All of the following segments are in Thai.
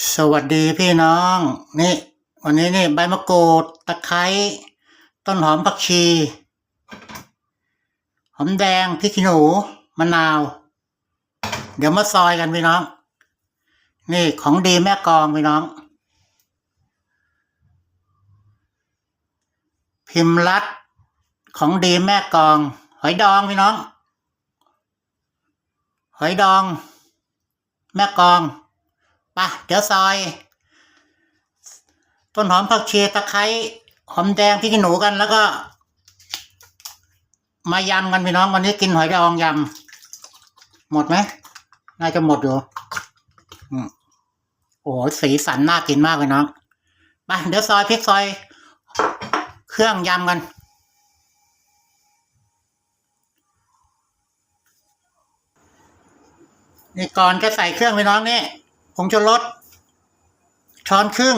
สวัสดีพี่น้อง นี่ วันนี้นี่ใบมะกรูดตะไคร้ต้นหอมผักชี หอมแดงพริกขี้หนูมะนาว เดี๋ยวมาซอยกันพี่น้อง นี่ของดีแม่กองพี่น้อง พิมพ์รัดของดีแม่กอง หอยดองพี่น้อง หอยดอง แม่กอง ปะเดี๋ยวซอย ต้นหอมผักชีตะไคร้หอมแดงพริกขี้หนูกันแล้วก็ มายำกันพี่น้องวันนี้กินหอยดองยำหมดไหมน่าจะหมดอยู่อืมโอ้โหสีสันน่ากินมากเลยน้องไปเดี๋ยวซอยพริกซอย เครื่องยำกันนี่ก่อนจะใส่เครื่องพี่น้องนี่ ผงชูรสช้อนครึ่ง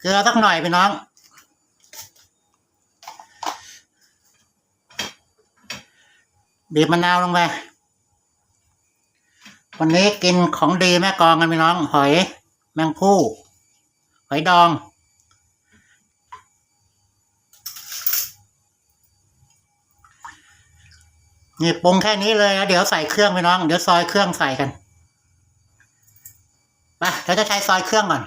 เกลือสักหน่อยพี่น้อง บีบมะนาวลงไป วันนี้กินของดีแม่กองกันพี่น้อง หอยแมงผู้ หอยดอง นี่ปรุงแค่นี้เลยนะเดี๋ยวใส่เครื่องไปน้อง เดี๋ยวซอยเครื่องใส่กันไปเดี๋ยวจะใช้ซอยเครื่องก่อน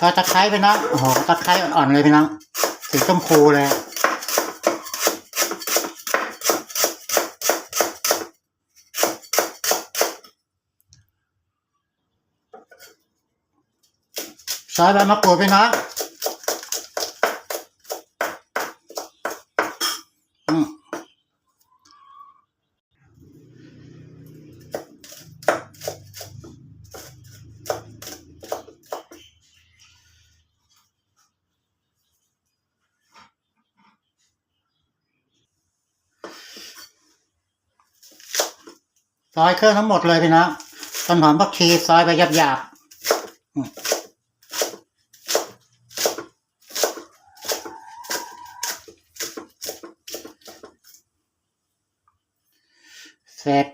พอตะไคร้ไปน้องโอ้โหตะไคร้อ่อนๆเลยพี่น้องสีชมพูเลยซอยใบมะกรูดไปน้อง ซอยเครื่องทั้งหมดเลยพี่นะต้นหอมผักชีซอยไปหยาบๆอืมเสร็จ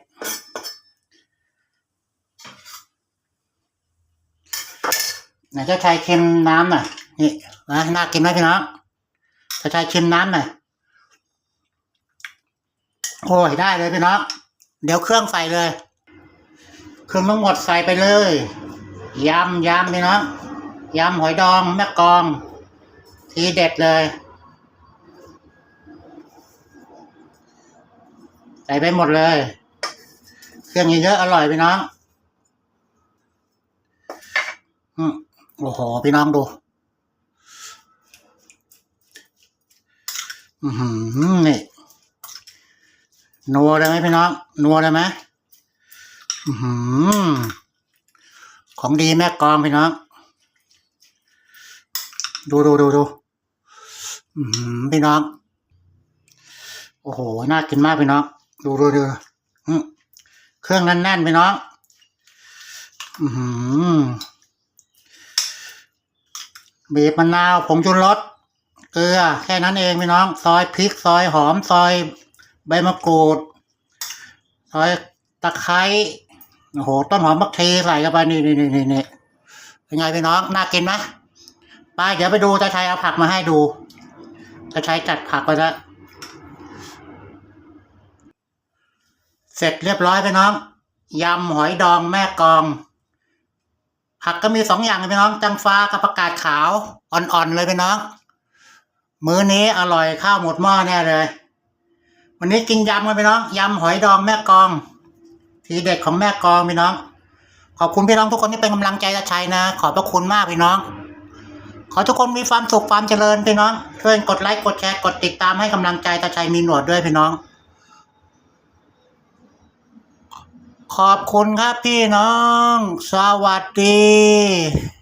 ไหนจ้าชายเค็มน้ำหน่อยนี่นะน่ากินไหมพี่น้องจ้าชายเค็มน้ำหน่อยโอ้ยได้เลยพี่น้อง เดี๋ยวเครื่องใส่เลย เครื่องทั้งหมดใส่ไปเลยยำยำพี่น้องยำหอยดองแม่กอง ทีเด็ดเลย ใส่ไปหมดเลย เครื่องเยอะๆอร่อยพี่น้องอืมโอ้โหพี่น้องดูอือหือนี่ นัวได้ไหมพี่น้อง นัวได้ไหมอของดีแม่กองพี่น้อง ดูดูดูดูพี่น้อง โอ้โห น่ากินมากพี่น้อง ดูดูดูเครื่องแน่นๆพี่น้อง อือหือบีบมะนาวผงชูรสเกลือแค่นั้นเองพี่น้อง ซอยพริก ซอยหอม ซอย ใบมะกรูดซอยตะไคร้โอ้โหต้นหอมมักชีใส่เข้าไปนี่นี่นี่นี่นี่เป็นไงพี่น้องน่ากินไหมไปเดี๋ยวไปดูตาชัยเอาผักมาให้ดูตาชัยจัดผักไปแล้วเสร็จเรียบร้อยพี่น้องยำหอยดองแม่กอง ผักก็มีสองอย่างเลยพี่น้อง จังฟ้ากับผักกาดขาวอ่อนๆเลยพี่น้อง มื้อนี้อร่อยข้าวหมดหม้อแน่เลย วันนี้กินยำกันพี่น้องยำหอยดองแม่กอง ทีเด็ดของแม่กองพี่น้อง ขอบคุณพี่น้องทุกคนที่เป็นกำลังใจตาชัยนะ ขอบพระคุณมากพี่น้อง ขอทุกคนมีความสุขความเจริญพี่น้องช่วยกดไลค์กดแชร์กดติดตามให้กำลังใจตาชัยมีหนวดด้วยพี่น้อง ขอบคุณครับพี่น้อง สวัสดี